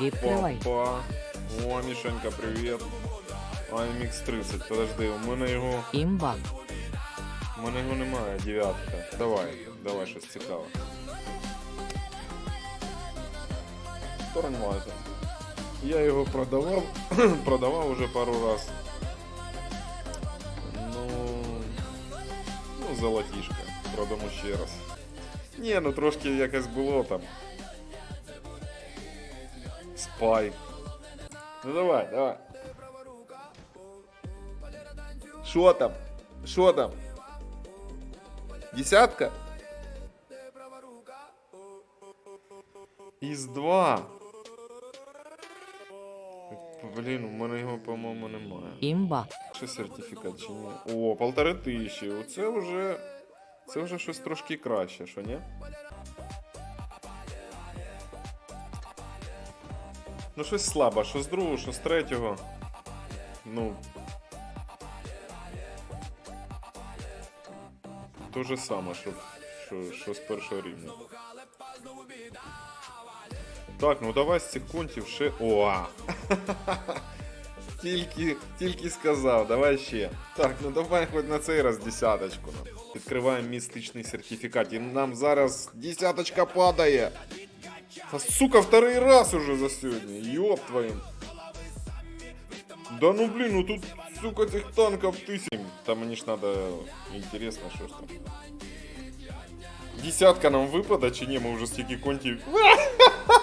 Відкривай. Опа. О, Мішенька, привіт. AMX 30, подожди, у мене його. Імба. У мене його немає, дев'ятка. Давай, давай щось цікаве. Торнмайзер. Я його продавав, продавав уже пару раз. Ну, ну, золотішка. Продамо ще раз. Ні, ну трошки якось було там. Спайк. Ну давай, давай. Що там? Що там? Десятка? Із два. Блін, у мене його, по-моєму, немає. Імба. Чи сертифікат, чи ні? О, полтори тисячі. Оце вже. Це вже щось трошки краще, що ні? Ну, щось слабо, що з другого, що з третього. Ну. То же саме, що, що, що з першого рівня. Так, ну давай з цих контів ще. О! Тільки, тільки сказав, давай ще. Так, ну давай хоч на цей раз десяточку. нам. Відкриваємо містичний сертифікат. І нам зараз десяточка падає. Та, сука, второй раз уже за сьогодні. Йоп твоїм. Да ну блін, ну тут, сука, цих танків тисяч. Та мені ж надо інтересно, що ж там. Десятка нам випаде чи ні, ми вже стільки контів.